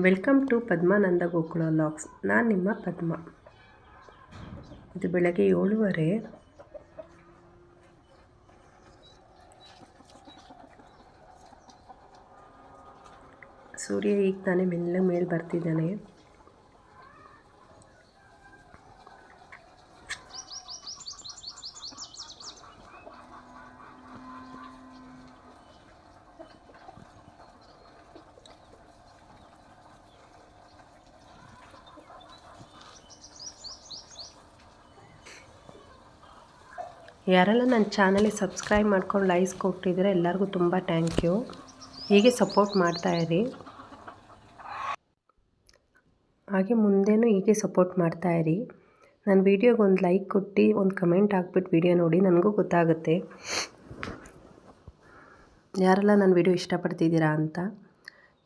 Welcome to Padmananda Gokula ಲಾಕ್ಸ್ ನಾನು ನಿಮ್ಮ ಪದ್ಮ. ಇದು ಬೆಳಗ್ಗೆ ಏಳುವರೆ. ಸೂರ್ಯ ಈಗ ತಾನೇ ಮೆಲ್ಲ ಮೇಲೆ ಬರ್ತಿದ್ದಾನೆ. ಯಾರೆಲ್ಲ ನನ್ನ ಚಾನಲಿಗೆ ಸಬ್ಸ್ಕ್ರೈಬ್ ಮಾಡ್ಕೊಂಡು ಲೈಕ್ಸ್ ಕೊಟ್ಟಿದ್ರೆ ಎಲ್ಲರಿಗೂ ತುಂಬ ಥ್ಯಾಂಕ್ ಯು ಹೀಗೆ ಸಪೋರ್ಟ್ ಮಾಡ್ತಾಯಿರಿ ಹಾಗೆ ಮುಂದೆನೂ ಹೀಗೆ ಸಪೋರ್ಟ್ ಮಾಡ್ತಾಯಿರಿ ನನ್ನ ವೀಡಿಯೋಗೆ ಒಂದು ಲೈಕ್ ಕೊಟ್ಟು, ಒಂದು ಕಮೆಂಟ್ ಹಾಕ್ಬಿಟ್ಟು ವೀಡಿಯೋ ನೋಡಿ, ನನಗೂ ಗೊತ್ತಾಗುತ್ತೆ. ಯಾರೆಲ್ಲ ನನ್ನ ವೀಡಿಯೋ ಇಷ್ಟಪಡ್ತಿದ್ದೀರಾ ಅಂತ.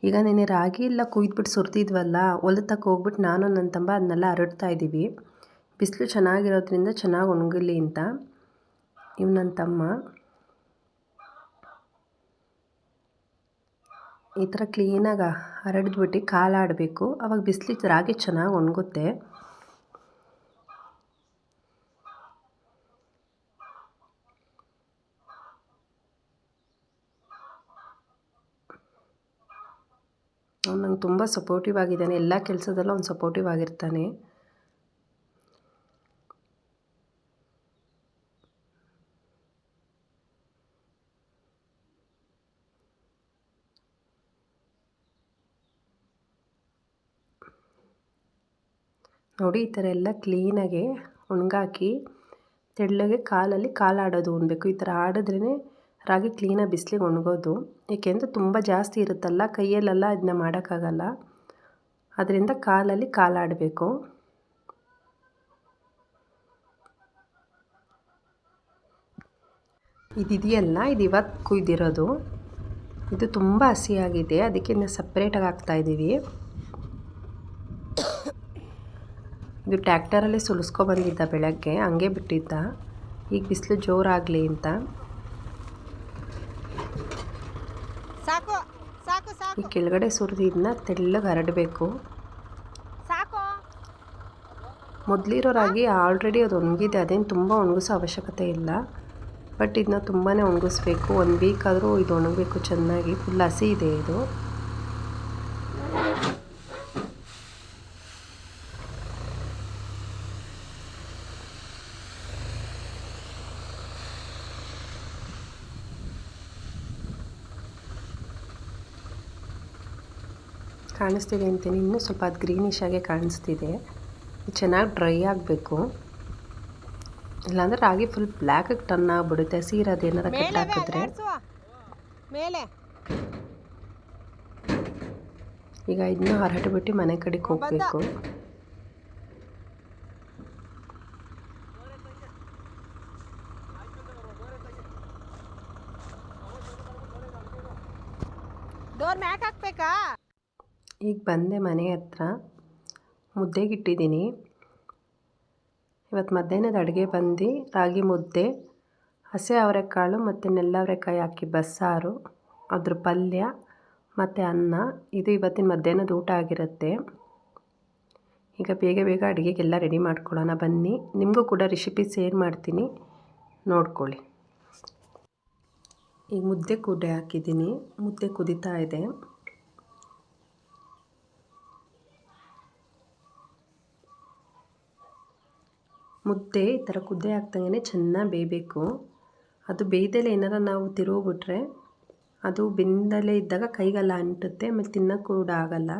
ಈಗ ನೆನೆ ರಾಗಿ ಎಲ್ಲ ಕುಯ್ದುಬಿಟ್ಟು ಸುರಿದಿದ್ವಲ್ಲ ಹೊಲತಕ್ಕೆ ಹೋಗ್ಬಿಟ್ಟು ನಾನು ನನ್ನ ತಂಬ ಅದನ್ನೆಲ್ಲ ಹರಡ್ತಾ ಇದ್ದೀವಿ. ಬಿಸಿಲು ಚೆನ್ನಾಗಿರೋದ್ರಿಂದ ಚೆನ್ನಾಗಿ ಒಣಗಲಿ ಅಂತ. ಇವ್ ನನ್ನ ತಮ್ಮ. ಈ ಥರ ಕ್ಲೀನಾಗಿ ಹರಡಿದ್ಬಿಟ್ಟು ಕಾಲಾಡಬೇಕು ಅವಾಗ ಬಿಸಿಲಿಗೆ ರಾಗಿ ಚೆನ್ನಾಗಿ ಒಣಗುತ್ತೆ. ಅವ್ನು ನಂಗೆ ತುಂಬ ಸಪೋರ್ಟಿವ್ ಆಗಿದ್ದಾನೆ. ಎಲ್ಲ ಕೆಲಸದಲ್ಲೂ ಅವ್ನು ಸಪೋರ್ಟಿವ್ ಆಗಿರ್ತಾನೆ. ನೋಡಿ, ಈ ಥರ ಎಲ್ಲ ಕ್ಲೀನಾಗೆ ಒಣಗಾಕಿ ತೆಳ್ಳಗೆ ಕಾಲಲ್ಲಿ ಕಾಲಾಡೋದು ಉಣ್ಬೇಕು. ಈ ಥರ ಆಡಿದ್ರೇ ರಾಗಿ ಕ್ಲೀನಾಗಿ ಬಿಸಿಲಿಗೆ ಒಣಗೋದು. ಏಕೆಂದರೆ ತುಂಬ ಜಾಸ್ತಿ ಇರುತ್ತಲ್ಲ, ಕೈಯಲ್ಲೆಲ್ಲ ಅದನ್ನ ಮಾಡೋಕ್ಕಾಗಲ್ಲ. ಅದರಿಂದ ಕಾಲಲ್ಲಿ ಕಾಲಾಡಬೇಕು ಇದಿದೆಯಲ್ಲ, ಇದು ಇವತ್ತು ಕುಯ್ದಿರೋದು. ಇದು ತುಂಬ ಹಸಿಯಾಗಿದೆ, ಅದಕ್ಕೆ ನಾವು ಸಪ್ರೇಟಾಗಿ ಹಾಕ್ತಾಯಿದ್ದೀವಿ ಇದು ಟ್ಯಾಕ್ಟರಲ್ಲೇ ಬಂದಿದ್ದ ಬೆಳಗ್ಗೆ ಹಂಗೆ ಬಿಟ್ಟಿದ್ದ. ಈಗ ಬಿಸಿಲು ಜೋರಾಗಲಿ ಅಂತ. ಈ ಕೆಳಗಡೆ ಸುರಿದಿದ್ದನ್ನ ತೆಳ್ಳಗೆ ಹರಡಬೇಕು. ಸಾಕು. ಮೊದಲಿರೋ ರಾಗಿ ಆಲ್ರೆಡಿ ಅದು ಒಣಗಿದೆ ಅದೇನು ತುಂಬ ಒಣಗಿಸೋ ಅವಶ್ಯಕತೆ ಇಲ್ಲ. ಬಟ್ ಇದನ್ನ ತುಂಬಾ ಒಣಗಿಸ್ಬೇಕು. ಒಂದು ವೀಕ್ ಆದರೂ ಇದು ಒಣಗಬೇಕು ಚೆನ್ನಾಗಿ. ಫುಲ್ ಹಸಿ ಇದೆ ಇದು. ಕಾಣಿಸ್ತಿದೆ ಅಂತೀನಿ ಇನ್ನೂ ಸ್ವಲ್ಪ ಅದು ಗ್ರೀನಿಶ್ ಆಗಿ ಕಾಣಿಸ್ತಿದೆ. ಚೆನ್ನಾಗಿ ಡ್ರೈ ಆಗಬೇಕು. ಇಲ್ಲಾಂದ್ರೆ ರಾಗಿ ಫುಲ್ ಬ್ಲ್ಯಾಕಾಗಿ ಟನ್ ಆಗಿಬಿಡುತ್ತೆ. ಸೀರೆ ಏನಾರ ಕಟ್ ಹಾಕಿದ್ರೆ. ಮೇಲೆ ಈಗ ಇದನ್ನ ಹರಟುಬಿಟ್ಟು ಮನೆ ಕಡೆಗೆ ಹೋಗಬೇಕು ಡೋರ್ ಮ್ಯಾಕ್ ಹಾಕ್ಬೇಕಾ ಈಗ ಬಂದೆ ಮನೆ ಹತ್ರ. ಮುದ್ದೆಗಿಟ್ಟಿದ್ದೀನಿ ಇವತ್ತು ಮಧ್ಯಾಹ್ನದ ಅಡುಗೆ ಬಂದು ರಾಗಿ ಮುದ್ದೆ, ಹಸೆ ಅವರೆಕಾಳು ಮತ್ತು ನೆಲ್ಲವರೆಕಾಯಿ ಹಾಕಿ ಬಸ್ಸಾರು, ಅದ್ರ ಪಲ್ಯ ಮತ್ತು ಅನ್ನ. ಇದು ಇವತ್ತಿನ ಮಧ್ಯಾಹ್ನದ ಊಟ ಆಗಿರುತ್ತೆ. ಈಗ ಬೇಗ ಬೇಗ ಅಡುಗೆಗೆಲ್ಲ ರೆಡಿ ಮಾಡ್ಕೊಳ್ಳೋಣ. ಬನ್ನಿ. ನಿಮಗೂ ಕೂಡ ರೆಸಿಪಿ ಶೇರ್ ಮಾಡ್ತೀನಿ. ನೋಡ್ಕೊಳ್ಳಿ. ಈಗ ಮುದ್ದೆ ಕುಡೆ ಹಾಕಿದ್ದೀನಿ. ಮುದ್ದೆ ಕುದೀತಾ ಇದೆ. ಮುದ್ದೆ ಈ ಥರ ಕುದ್ದೆ ಹಾಕ್ದಂಗೆ ಚೆನ್ನಾಗಿ ಬೇಯಬೇಕು. ಅದು ಬೇಯ್ದಲೇ ಏನಾರ ನಾವು ತಿರುಗಿಬಿಟ್ರೆ ಅದು ಬೆಂದಲೇ ಇದ್ದಾಗ ಕೈಗೆಲ್ಲ ಅಂಟುತ್ತೆ, ಆಮೇಲೆ ತಿನ್ನೋಕೆ ಕೂಡ ಆಗಲ್ಲ.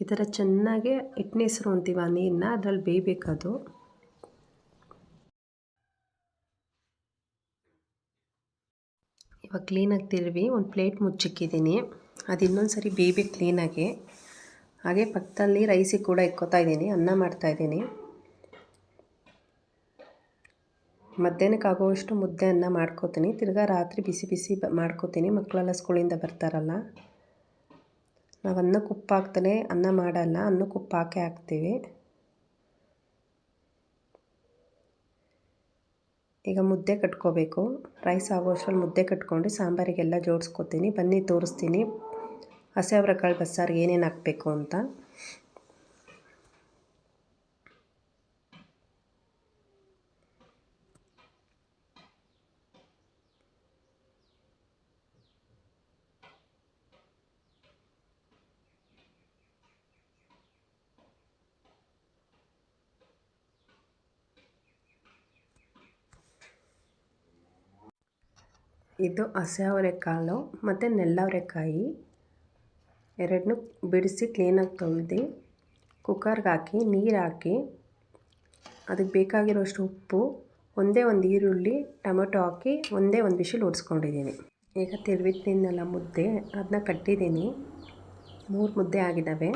ಈ ಥರ ಚೆನ್ನಾಗೆ ಹಿಟ್ಟಿನ ಹೆಸ್ರು ಅಂತೀವಿ ಆ ನೀರನ್ನ ಅದರಲ್ಲಿ ಬೇಯಬೇಕದು. ಇವಾಗ ಕ್ಲೀನಾಗಿ ತಿರುವಿ ಒಂದು ಪ್ಲೇಟ್ ಮುಚ್ಚಿಕ್ಕಿದ್ದೀನಿ. ಅದು ಇನ್ನೊಂದು ಸರಿ ಬೇಯಬೇಕು ಕ್ಲೀನಾಗಿ ಹಾಗೆ ಪಕ್ಕದಲ್ಲಿ ರೈಸಿಗೆ ಕೂಡ ಇಕ್ಕೋತಾ ಇದ್ದೀನಿ, ಅನ್ನ ಮಾಡ್ತಾಯಿದ್ದೀನಿ ಮಧ್ಯಾಹ್ನಕ್ಕೆ ಆಗೋವಷ್ಟು ಮುದ್ದೆ ಅನ್ನ ಮಾಡ್ಕೋತೀನಿ. ತಿರ್ಗಾ ರಾತ್ರಿ ಬಿಸಿ ಬಿಸಿ ಬ ಮಾಡ್ಕೋತೀನಿ. ಮಕ್ಕಳೆಲ್ಲ ಸ್ಕೂಲಿಂದ ಬರ್ತಾರಲ್ಲ. ನಾವು ಅನ್ನಕ್ಕೆ ಉಪ್ಪು ಹಾಕ್ತಾನೆ ಅನ್ನ ಮಾಡಲ್ಲ. ಅನ್ನಕ್ಕೆ ಉಪ್ಪು ಹಾಕೇ ಹಾಕ್ತೀವಿ. ಈಗ ಮುದ್ದೆ ಕಟ್ಕೋಬೇಕು. ರೈಸ್ ಆಗೋಷ್ಟರಲ್ಲಿ ಮುದ್ದೆ ಕಟ್ಕೊಂಡು ಸಾಂಬಾರಿಗೆಲ್ಲ ಜೋಡಿಸ್ಕೊತೀನಿ. ಬನ್ನಿ ತೋರಿಸ್ತೀನಿ. ಹಸಿ ಅವರೆಕಾಳು ಬಸ್ಸಾರಿಗೆ ಏನೇನು ಹಾಕಬೇಕು ಅಂತ. ಇದು ಹಸಿ ಅವರೆಕಾಳು ಮತ್ತು ನೆಲ್ಲವರೆಕಾಯಿ. ಎರಡನ್ನೂ ಬಿಡಿಸಿ ಕ್ಲೀನಾಗಿ ತೊಳೆದು ಕುಕ್ಕರ್ಗೆ ಹಾಕಿ, ನೀರು ಹಾಕಿ ಅದಕ್ಕೆ ಬೇಕಾಗಿರೋಷ್ಟು ಉಪ್ಪು, ಒಂದೇ ಒಂದು ಈರುಳ್ಳಿ, ಟೊಮೆಟೊ ಹಾಕಿ ಒಂದೇ ಒಂದು ಬಿಸಿಲು ಓಡಿಸ್ಕೊಂಡಿದ್ದೀನಿ ಈಗ ತಿರುವಿಟ್ಟಿದ್ನಲ್ಲ ಮುದ್ದೆ ಅದನ್ನ ಕಟ್ಟಿದ್ದೀನಿ ಮೂರು ಮುದ್ದೆ ಆಗಿದ್ದಾವೆ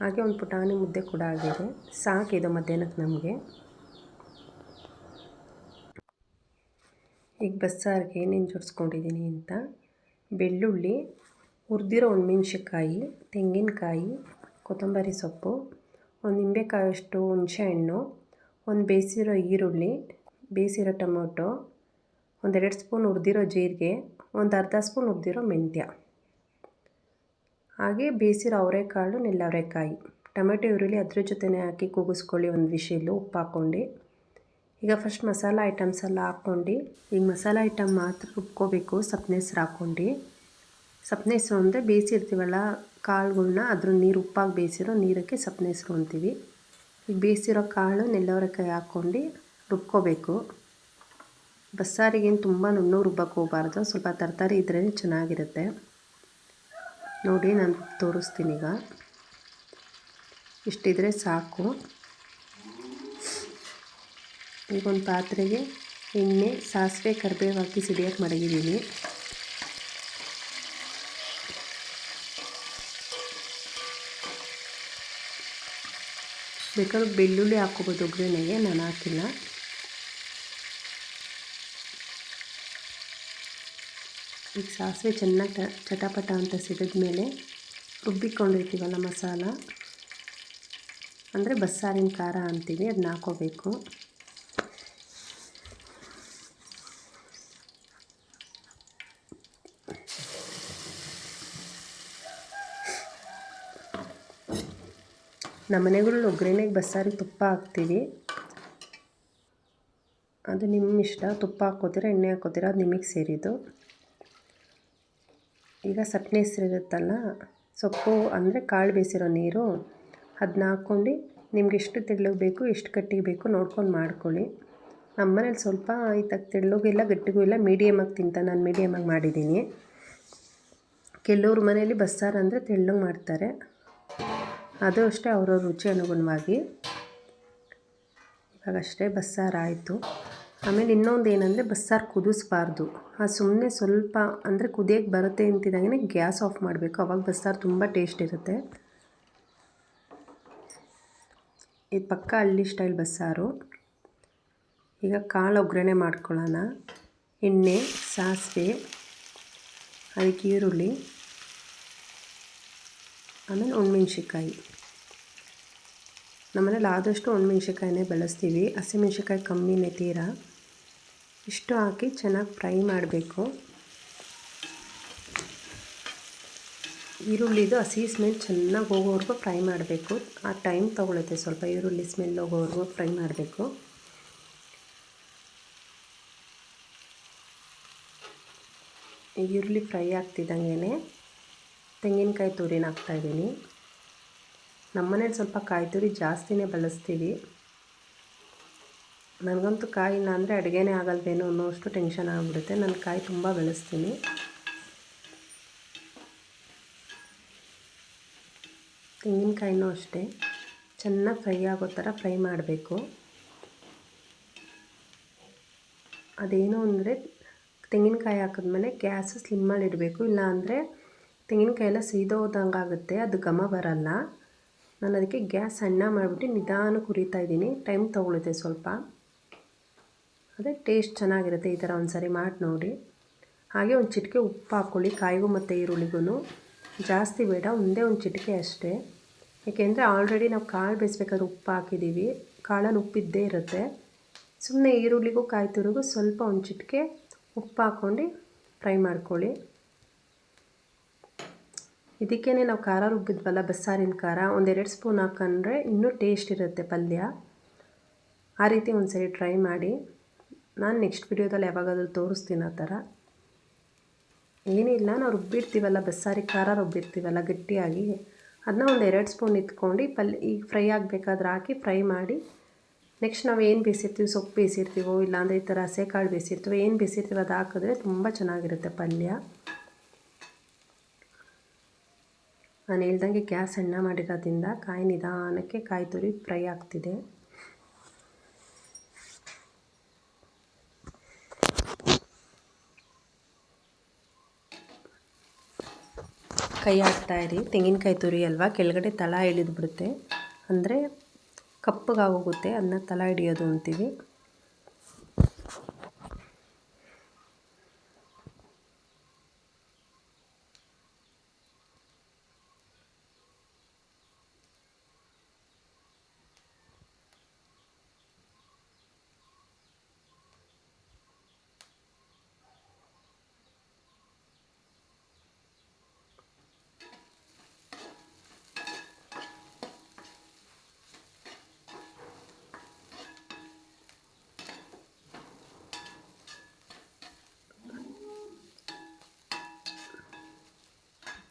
ಹಾಗೆ ಒಂದು ಪುಟಾಣಿ ಮುದ್ದೆ ಕೂಡ ಆಗಿದೆ. ಸಾಕಿದು ಮಧ್ಯಾಹ್ನಕ್ಕೆ ನಮಗೆ. ಈಗ ಬಸ್ಸಾರಿಗೆ ಏನೇನು ಜೋಡಿಸ್ಕೊಂಡಿದ್ದೀನಿ ಅಂತ, ಬೆಳ್ಳುಳ್ಳಿ, ಹುರಿದಿರೋ ಮೆಣಸಿನ್ಕಾಯಿ ತೆಂಗಿನಕಾಯಿ, ಕೊತ್ತಂಬರಿ ಸೊಪ್ಪು, ಒಂದು ನಿಂಬೆಕಾಯಷ್ಟು ಹುಣಸೆಹಣ್ಣು, ಒಂದು ಬೇಯಿಸಿರೋ ಈರುಳ್ಳಿ, ಬೇಯಿಸಿರೋ ಟೊಮೊಟೊ, ಒಂದೆರಡು ಸ್ಪೂನ್ ಹುರಿದಿರೋ ಜೀರಿಗೆ, ಒಂದು ಅರ್ಧ ಸ್ಪೂನ್ ಹುರಿದಿರೋ ಮೆಂತ್ಯ. ಹಾಗೆ ಬೇಯಿಸಿರೋ ಅವರೆಕಾಳು, ನೆಲ್ಲವರೆಕಾಯಿ. ಟೊಮೆಟೊ, ಈರುಳ್ಳಿ ಅದ್ರ ಜೊತೆನೇ ಹಾಕಿ ಕೂಗಿಸ್ಕೊಳ್ಳಿ, ಒಂದು ವಿಷಿಲು ಉಪ್ಪು ಹಾಕ್ಕೊಂಡು. ಈಗ ಫಸ್ಟ್ ಮಸಾಲ ಐಟಮ್ಸ್ ಎಲ್ಲ ಹಾಕ್ಕೊಂಡು ಈಗ ಮಸಾಲ ಐಟಮ್ ಮಾತ್ರ ರುಬ್ಕೋಬೇಕು ಸಪ್ಪನೆ ಹಾಕ್ಕೊಂಡು. ಸಪ್ಪನೆ ಅಂದರೆ ಬೇಯಿಸಿರ್ತೀವಲ್ಲ, ಕಾಳುಗಳ್ನ ಅದ್ರ ನೀರು ಉಪ್ಪಾಗಿ ಬೇಯಿಸಿರೋ ನೀರಕ್ಕೆ ಸಪ್ಪನೆ ಅಂತೀವಿ. ಈಗ ಬೇಯಿಸಿರೋ ಕಾಳು ನೆಲ್ಲವರೆಕಾಯಿ ಹಾಕ್ಕೊಂಡು ರುಬ್ಕೋಬೇಕು. ಬಸ್ಸಾರಿಗೇನು ತುಂಬ ನುಣ್ಣು ರುಬ್ಬಕ್ಕೆ ಹೋಗಬಾರ್ದು, ಸ್ವಲ್ಪ ತರಕಾರಿ ಇದ್ರೇ ಚೆನ್ನಾಗಿರುತ್ತೆ. ನೋಡಿ, ನಾನು ತೋರಿಸ್ತೀನಿ ಈಗ. ಇಷ್ಟಿದ್ರೆ ಸಾಕು. ಈಗ ಒಂದು ಪಾತ್ರೆಗೆ ಎಣ್ಣೆ, ಸಾಸಿವೆ, ಕರಿಬೇವು ಹಾಕಿ ಸಿಡಿಯೋಕೆ ಮಡಗಿದ್ದೀನಿ ಬೇಕಾದ್ರೆ ಬೆಳ್ಳುಳ್ಳಿ ಹಾಕೋಬೋದು ಒಗ್ಗರಣೆಗೆ ನಾನು ಹಾಕಿಲ್ಲ. ಈಗ ಸಾಸಿವೆ ಚೆನ್ನಾಗಿ ಚಟಪಟ ಅಂತ ಸಿಡಿದ ಮೇಲೆ ರುಬ್ಬಿಕೊಂಡಿರ್ತೀವಲ್ಲ ಮಸಾಲ? ಅಂದರೆ ಬಸ್ಸಾರಿನ ಖಾರ ಅಂತೀವಿ ಅದನ್ನ ಹಾಕೋಬೇಕು ನಮ್ಮ ಮನೆಗಳಲ್ಲಿ ಒಗ್ಗರಣೆಗೆ ಬಸ್ಸಾರಿಗೆ ತುಪ್ಪ ಹಾಕ್ತೀವಿ. ಅದು ನಿಮ್ಮ ಇಷ್ಟ, ತುಪ್ಪ ಹಾಕೋತೀರ ಎಣ್ಣೆ ಹಾಕೋತೀರ ಅದು ನಿಮಗೆ ಸೇರಿದ್ದು. ಈಗ ಸಪ್ಪನೆ ಹೆಸರಿರುತ್ತಲ್ಲ ಸೊಪ್ಪು ಅಂದರೆ ಕಾಳು ಬೇಯಿಸಿರೋ ನೀರು ಅದನ್ನ ಹಾಕ್ಕೊಂಡು ನಿಮ್ಗೆ ಎಷ್ಟು ತೆಳ್ಳಗೆ ಬೇಕು, ಎಷ್ಟು ಕಟ್ಟಿಗೆ ಬೇಕು ನೋಡ್ಕೊಂಡು ಮಾಡ್ಕೊಳ್ಳಿ. ನಮ್ಮ ಮನೇಲಿ ಸ್ವಲ್ಪ ಇತ್ತಾಗ ತೆಳ್ಳಗೂ ಇಲ್ಲ, ಗಟ್ಟಿಗೂ ಇಲ್ಲ ಮೀಡಿಯಮಾಗಿ ತಿಂತ, ನಾನು ಮೀಡಿಯಮಾಗಿ ಮಾಡಿದ್ದೀನಿ. ಕೆಲವ್ರ ಮನೇಲಿ ಬಸ್ಸಾರು ಅಂದರೆ ತೆಳ್ಳಗೆ ಮಾಡ್ತಾರೆ. ಅದು ಅಷ್ಟೇ ಅವರ ರುಚಿ ಅನುಗುಣವಾಗಿ. ಇವಾಗ ಅಷ್ಟೇ ಬಸ್ಸಾರು ಆಯಿತು. ಆಮೇಲೆ ಇನ್ನೊಂದು ಏನಂದರೆ ಬಸ್ಸಾರು ಕುದಿಸ್ಬಾರ್ದು. ಆ ಸುಮ್ಮನೆ ಸ್ವಲ್ಪ ಅಂದರೆ ಕುದಿಯೋಕ್ಕೆ ಬರುತ್ತೆ ಅಂತಿದ್ದಾಗೇ ಗ್ಯಾಸ್ ಆಫ್ ಮಾಡಬೇಕು. ಅವಾಗ ಬಸ್ಸಾರು ತುಂಬ ಟೇಸ್ಟ್ ಇರುತ್ತೆ. ಇದು ಪಕ್ಕ ಹಳ್ಳಿ ಸ್ಟೈಲ್ ಬಸ್ಸಾರು. ಈಗ ಕಾಳು ಒಗ್ಗರಣೆ ಮಾಡ್ಕೊಳ್ಳೋಣ. ಎಣ್ಣೆ, ಸಾಸಿವೆ, ಅದಕ್ಕೆ ಈರುಳ್ಳಿ. ಆಮೇಲೆ ಒಣಮೆಣ್ಸಿಕಾಯಿ ನಮ್ಮನೇಲಿ ಆದಷ್ಟು ಒಣಮೆಣ್ಸಿಕಾಯಿನೇ ಬಳಸ್ತೀವಿ. ಹಸಿಮೆಣ್ಸಿಕಾಯಿ ಕಮ್ಮಿನೇ ತೀರಾ ಇಷ್ಟು ಹಾಕಿ ಚೆನ್ನಾಗಿ ಫ್ರೈ ಮಾಡಬೇಕು. ಈರುಳ್ಳಿದು ಹಸಿ ಸ್ಮೆಲ್ ಚೆನ್ನಾಗಿ ಹೋಗೋವರೆಗೂ ಫ್ರೈ ಮಾಡಬೇಕು. ಆ ಟೈಮ್ ತೊಗೊಳುತ್ತೆ. ಸ್ವಲ್ಪ ಈರುಳ್ಳಿ ಸ್ಮೆಲ್ ಹೋಗೋವರೆಗೂ ಫ್ರೈ ಮಾಡಬೇಕು. ಈರುಳ್ಳಿ ಫ್ರೈ ಆಗ್ತಿದ್ದಂಗೆ ತೆಂಗಿನಕಾಯಿ ತುರಿನ ಹಾಕ್ತಾಯಿದ್ದೀನಿ ನಮ್ಮನೇಲಿ ಸ್ವಲ್ಪ ಕಾಯಿ ತುರಿ ಜಾಸ್ತಿನೇ ಬಳಸ್ತೀವಿ. ನನಗಂತೂ ಕಾಯಿ ಇಲ್ಲ ಅಂದರೆ ಅಡುಗೆನೇ ಆಗಲ್ವೇನೋ ಅನ್ನೋಷ್ಟು ಟೆನ್ಷನ್ ಆಗಿಬಿಡುತ್ತೆ. ನಾನು ಕಾಯಿ ತುಂಬ ಬೆಳೆಸ್ತೀನಿ. ತೆಂಗಿನಕಾಯಿನೂ ಅಷ್ಟೇ. ಚೆನ್ನಾಗಿ ಫ್ರೈ ಆಗೋ ಥರ ಫ್ರೈ ಮಾಡಬೇಕು. ಅದೇನು ಅಂದರೆ ತೆಂಗಿನಕಾಯಿ ಹಾಕಿದ್ಮೇಲೆ ಗ್ಯಾಸು ಸ್ಲಿಮ್ಮಲ್ಲಿ ಇಡಬೇಕು ಇಲ್ಲಾಂದರೆ ತೆಂಗಿನಕಾಯಿ ಎಲ್ಲ ಸೀದೋದಂಗೆ ಆಗುತ್ತೆ, ಅದು ಘಮ ಬರಲ್ಲ. ನಾನು ಅದಕ್ಕೆ ಗ್ಯಾಸ್ ಅಣ್ಣ ಮಾಡಿಬಿಟ್ಟು ನಿಧಾನಕ್ಕೆ ಹುರಿತಾ ಇದ್ದೀನಿ. ಟೈಮ್ ತೊಗೊಳುತ್ತೆ ಸ್ವಲ್ಪ. ಅದೇ ಟೇಸ್ಟ್ ಚೆನ್ನಾಗಿರುತ್ತೆ ಈ ಥರ ಒಂದು ಮಾಡಿ ನೋಡಿ. ಹಾಗೆ ಒಂದು ಚಿಟಿಕೆ ಉಪ್ಪು ಹಾಕ್ಕೊಳ್ಳಿ, ಕಾಯಿಗೂ ಮತ್ತು ಈರುಳ್ಳಿಗೂ ಜಾಸ್ತಿ ಬೇಡ, ಒಂದೇ ಒಂದು ಚಿಟಿಕೆ ಅಷ್ಟೇ. ಏಕೆಂದರೆ ಆಲ್ರೆಡಿ ನಾವು ಕಾಳು ಬೇಯಿಸ್ಬೇಕಾದ್ರೆ ಉಪ್ಪು ಹಾಕಿದ್ದೀವಿ. ಕಾಳಲ್ಲಿ ಉಪ್ಪಿದ್ದೇ ಇರುತ್ತೆ. ಸುಮ್ಮನೆ ಈರುಳ್ಳಿಗೂ ಕಾಯಿ ತುರಿಗೂ ಸ್ವಲ್ಪ ಒಂದು ಚಿಟಿಕೆ ಉಪ್ಪು ಹಾಕ್ಕೊಂಡು ಫ್ರೈ ಮಾಡ್ಕೊಳ್ಳಿ. ಇದಕ್ಕೇ ನಾವು ಖಾರ ರುಬ್ಬಿದ್ವಲ್ಲ, ಬಸ್ಸಾರಿನ ಖಾರ, ಒಂದೆರಡು ಸ್ಪೂನ್ ಹಾಕೊಂಡ್ರೆ ಇನ್ನೂ ಟೇಸ್ಟ್ ಇರುತ್ತೆ ಪಲ್ಯ. ಆ ರೀತಿ ಒಂದು ಸರಿ ಟ್ರೈ ಮಾಡಿ. ನಾನು ನೆಕ್ಸ್ಟ್ ವಿಡಿಯೋದಲ್ಲಿ ಯಾವಾಗಾದರೂ ತೋರಿಸ್ತೀನಿ ಆ ಥರ. ಏನಿಲ್ಲ, ನಾವು ರುಬ್ಬಿಡ್ತೀವಲ್ಲ, ಬಸ್ಸಾರಿ ಖಾರ ರುಬ್ಬಿರ್ತೀವಲ್ಲ ಗಟ್ಟಿಯಾಗಿ. ಅದನ್ನ ಒಂದು ಎರಡು ಸ್ಪೂನ್ ಇಟ್ಕೊಂಡು ಪಲ್ಯ, ಈಗ ಫ್ರೈ ಆಗಬೇಕಾದ್ರೆ ಹಾಕಿ ಫ್ರೈ ಮಾಡಿ. ನೆಕ್ಸ್ಟ್ ನಾವು ಏನು ಬೇಯಿಸಿರ್ತೀವಿ ಸೊಪ್ಪು ಬೇಯಿಸಿರ್ತೀವೋ ಇಲ್ಲಾಂದರೆ ಈ ಥರ ಹಸೆಕಾಳು ಬೇಯಿಸಿರ್ತೀವೋ ಏನು ಬೇಯಿಸಿರ್ತೀವೋ ಅದು ಹಾಕಿದ್ರೆ ತುಂಬ ಚೆನ್ನಾಗಿರುತ್ತೆ ಪಲ್ಯ. ನಾನು ಹೇಳ್ದಂಗೆ ಗ್ಯಾಸ್ ಸಣ್ಣ ಮಾಡಿರೋದ್ರಿಂದ ಕಾಯಿ ನಿಧಾನಕ್ಕೆ ಕಾಯಿ ತುರಿ ಫ್ರೈ ಆಗ್ತಿದೆ. ಕೈ ಹಾಕ್ತಾಯಿರಿ ತೆಂಗಿನಕಾಯಿ ತುರಿ ಅಲ್ವಾ? ಕೆಳಗಡೆ ತಳ ಬಿಡುತ್ತೆ. ಅಂದರೆ ಕಪ್ಪಗಾಗೋಗುತ್ತೆ ಅದನ್ನ ತಳ ಹಿಡಿಯೋದು ಅಂತೀವಿ.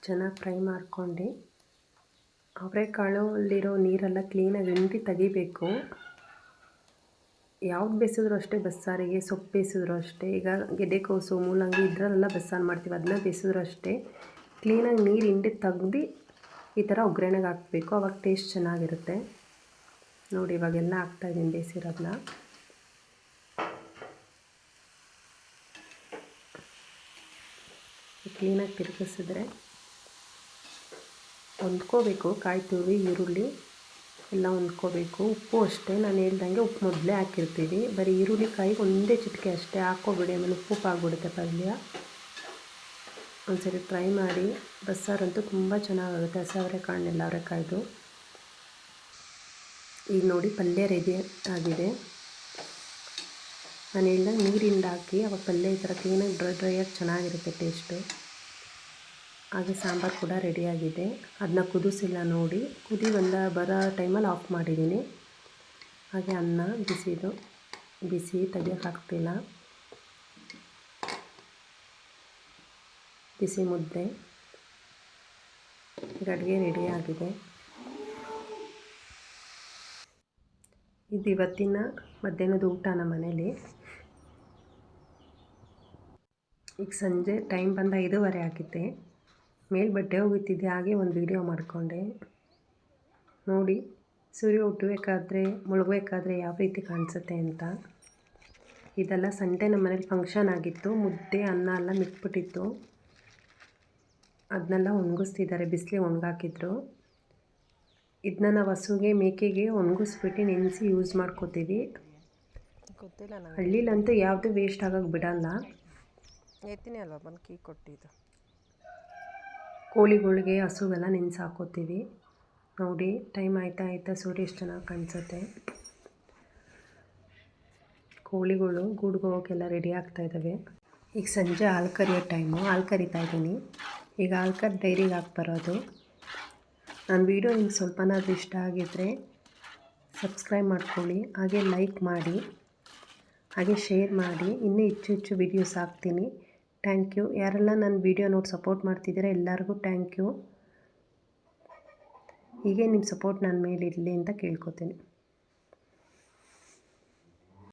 ಚೆನ್ನಾಗಿ ಫ್ರೈ ಮಾಡ್ಕೊಂಡು ಅವರೆಕಾಳು ಅಲ್ಲಿರೋ ನೀರೆಲ್ಲ ಕ್ಲೀನಾಗಿ ಹಿಂಡಿ ತೆಗಿಬೇಕು. ಯಾವ್ದು ಬೇಯಿಸಿದ್ರು ಅಷ್ಟೇ ಬಸ್ಸಾರಿಗೆ, ಸೊಪ್ಪು ಬೇಸಿದ್ರು ಅಷ್ಟೇ, ಈಗ ಗೆಡ್ಡೆಕೋಸು ಮೂಲಂಗಿ ಇದರಲ್ಲೆಲ್ಲ ಬಸ್ಸಾರು ಮಾಡ್ತೀವಿ, ಅದನ್ನ ಬೇಸಿದ್ರು ಅಷ್ಟೇ. ಕ್ಲೀನಾಗಿ ನೀರು ಹಿಂಡಿ ತೆಗ್ದು ಈ ಥರ ಒಗ್ಗರಣೆಗೆ ಹಾಕಬೇಕು, ಅವಾಗ ಟೇಸ್ಟ್ ಚೆನ್ನಾಗಿರುತ್ತೆ. ನೋಡಿ ಇವಾಗೆಲ್ಲ ಹಾಕ್ತಾಯಿದ್ದೀನಿ ಬೇಯಿಸಿರೋದನ್ನ. ಕ್ಲೀನಾಗಿ ತಿರುಗಿಸಿದ್ರೆ ಹೊಂದ್ಕೋಬೇಕು ಕಾಯಿ ತುರಿ ಈರುಳ್ಳಿ ಎಲ್ಲ ಹೊಂದ್ಕೋಬೇಕು. ಉಪ್ಪು ಅಷ್ಟೇ, ನಾನು ಹೇಳ್ದಂಗೆ ಉಪ್ಪು ಮೊದಲೇ ಹಾಕಿರ್ತೀವಿ. ಬರೀ ಈರುಳ್ಳಿ ಕಾಯಿ ಒಂದೇ ಚಿಟಿಕೆ ಅಷ್ಟೇ ಹಾಕೋಬಿಡಿ ಆಮೇಲೆ ಉಪ್ಪು ಆಗಿಬಿಡುತ್ತೆ ಪಲ್ಯ. ಒಂದ್ಸರಿ ಟ್ರೈ ಮಾಡಿ. ಬಸ್ಸಾರಂತೂ ತುಂಬ ಚೆನ್ನಾಗಾಗುತ್ತೆ ಹಸಿ ಅವರೆಕಾಳನ್ನೆಲ್ಲ ಅವರೆಕಾಯ್ದು. ಈಗ ನೋಡಿ ಪಲ್ಯ ರೆಡಿ ಆಗಿದೆ. ನಾನು ಹೇಳ್ದಂಗೆ ನೀರಿಂದ ಹಾಕಿ, ಅವಾಗ ಪಲ್ಯ ಈ ಥರ ಕ್ಲೀನಾಗಿ ಡ್ರೈ, ಡ್ರೈಯಾಗಿ ಚೆನ್ನಾಗಿರುತ್ತೆ ಟೇಸ್ಟು ಹಾಗೆ ಸಾಂಬಾರು ಕೂಡ ರೆಡಿಯಾಗಿದೆ. ಅದನ್ನ ಕುದಿಸಿಲ್ಲ ನೋಡಿ. ಕುದಿ ಬಂದ ಬರೋ ಟೈಮಲ್ಲಿ ಆಫ್ ಮಾಡಿದ್ದೀನಿ. ಹಾಗೆ ಅನ್ನ, ಬಿಸಿದು. ಬಿಸಿ ತೆಗಿಯೋಕ್ಕಾಗ್ತಿಲ್ಲ ಬಿಸಿ ಮುದ್ದೆ. ಅಡುಗೆ ರೆಡಿಯಾಗಿದೆ ಇದು ಇವತ್ತಿನ ಮಧ್ಯಾಹ್ನದ ಊಟ ನಮ್ಮ ಮನೇಲಿ. ಈಗ ಸಂಜೆ ಟೈಮ್ ಬಂದ ಐದೂವರೆ ಆಗಿದ್ದೆ ಮೇಲೆ ಬಟ್ಟೆ ಹೋಗುತ್ತಿದ್ದೆ ಹಾಗೆ ಒಂದು ವಿಡಿಯೋ ಮಾಡಿಕೊಂಡೆ. ನೋಡಿ ಸೂರ್ಯ ಹುಟ್ಟಬೇಕಾದ್ರೆ ಮುಳುಗಬೇಕಾದ್ರೆ ಯಾವ ರೀತಿ ಕಾಣಿಸುತ್ತೆ ಅಂತ. ಇದೆಲ್ಲ ಸಂಡೆ ನಮ್ಮ ಮನೇಲಿ ಫಂಕ್ಷನ್ ಆಗಿತ್ತು. ಮುದ್ದೆ ಅನ್ನ ಎಲ್ಲ ಮಿಕ್ಬಿಟ್ಟಿತ್ತು. ಅದನ್ನೆಲ್ಲ ಒಣಗಿಸ್ತಿದ್ದಾರೆ ಬಿಸಿಲಿಗೆ ಒಣಗಾಕಿದ್ರು. ಇದನ್ನ ನಾವು ಹಸುಗೆ ಮೇಕೆಗೆ ಒಣಗಿಸ್ಬಿಟ್ಟು ನೆನೆಸಿ ಯೂಸ್ ಮಾಡ್ಕೋತೀವಿ. ಗೊತ್ತಿಲ್ಲ ಹಳ್ಳಿಲಂತೂ ಯಾವುದು ವೇಸ್ಟ್ ಆಗೋಕ್ಕೆ ಬಿಡಲ್ಲ. ಹೇಳ್ತೀನಿ ಅಲ್ವಾ ಬಂದು ಕೀ ಕೊಟ್ಟಿದ್ದು. ಕೋಳಿಗಳಿಗೆ ಹಸುಗೆಲ್ಲ ನೆನೆಸಾಕೋತೀವಿ ನೋಡಿ ಟೈಮ್ ಆಯ್ತಾ ಆಯ್ತಾ ಸೂರ್ಯ ಎಷ್ಟು ಚೆನ್ನಾಗಿ ಕಾಣಿಸುತ್ತೆ. ಕೋಳಿಗಳು ಗೂಡ್ಗೆ ಹೋಗೋಕ್ಕೆಲ್ಲ ರೆಡಿ ಆಗ್ತಾ ಇದ್ದಾವೆ ಈಗ ಸಂಜೆ ಹಾಲು ಕರಿಯೋ ಟೈಮು ಹಾಲು ಕರಿತಾ ಇದ್ದೀನಿ. ಈಗ ಹಾಲು ಕರಿ ಡೈರಿಗೆ ಹಾಕಿ ಬರೋದು. ನನ್ನ ವೀಡಿಯೋ ನಿಮ್ಗೆ ಸ್ವಲ್ಪನಾದ್ರೂ ಇಷ್ಟ ಆಗಿದ್ದರೆ ಸಬ್ಸ್ಕ್ರೈಬ್ ಮಾಡ್ಕೊಳ್ಳಿ. ಹಾಗೆ ಲೈಕ್ ಮಾಡಿ. ಹಾಗೆ ಶೇರ್ ಮಾಡಿ. ಇನ್ನೂ ಹೆಚ್ಚು ಹೆಚ್ಚು ವಿಡಿಯೋಸ್ ಹಾಕ್ತೀನಿ. ಥ್ಯಾಂಕ್ ಯು ಯಾರೆಲ್ಲ ನನ್ನ ವಿಡಿಯೋ ನೋಡಿ ಸಪೋರ್ಟ್ ಮಾಡ್ತಿದ್ದೀರ, ಎಲ್ಲರಿಗೂ ಥ್ಯಾಂಕ್ ಯು ಹೀಗೆ ನಿಮ್ಮ ಸಪೋರ್ಟ್ ನನ್ನ ಮೇಲೆ ಇರಲಿ ಅಂತ ಕೇಳ್ಕೊತೀನಿ.